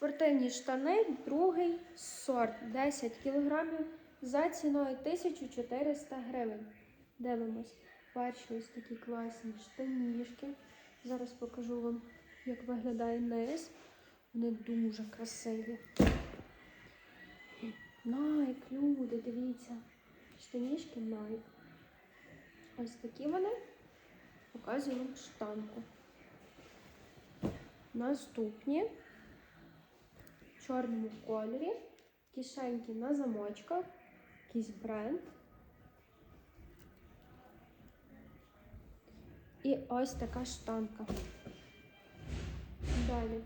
Спортивні штани, другий сорт 10 кг за ціною 1400 гривень. Дивимось. Перші ось такі класні штанішки. Зараз покажу вам, як виглядає низ. Вони дуже красиві. Найк, люди, дивіться. Штанішки Найк. Ось такі вони. Показую вам штанку. Наступні чорному кольорі, кишеньки на замочках, якийсь бренд. І ось така штанка. Далі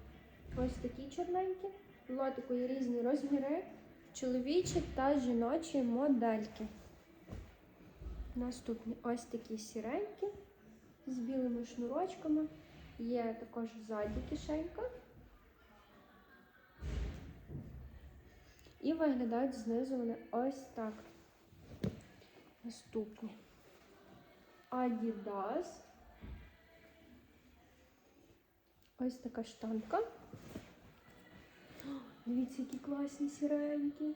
ось такі чорненькі. В лотику є різні розміри, чоловічі та жіночі модельки. Наступні ось такі сіренькі з білими шнурочками. Є також ззаді кишенька. І виглядають знизу вони ось так. Наступні. Adidas. Ось така штанка. Дивіться, які класні сіренькі.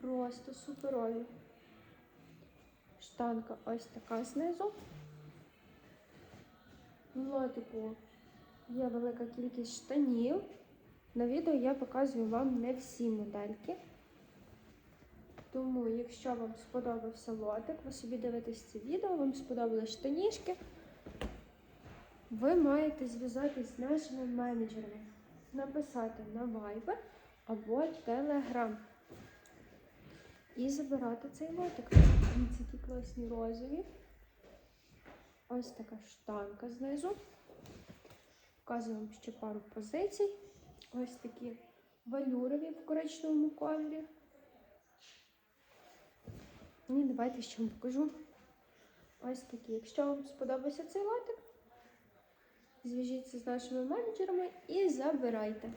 Просто суперові. Штанка ось така знизу. В лотику є велика кількість штанів. На відео я показую вам не всі модельки. Тому, якщо вам сподобався лотик, ви собі дивитесь це відео, вам сподобались штанішки, ви маєте зв'язатись з нашими менеджерами, написати на Viber або Telegram і забирати цей лотик. Дивіться, які класні розові. Ось така штанка знизу. Показую вам ще пару позицій. Ось такі валюрові в коричневому кольорі. І давайте ще вам покажу. Ось такі. Якщо вам сподобався цей лотик, зв'яжіться з нашими менеджерами і забирайте.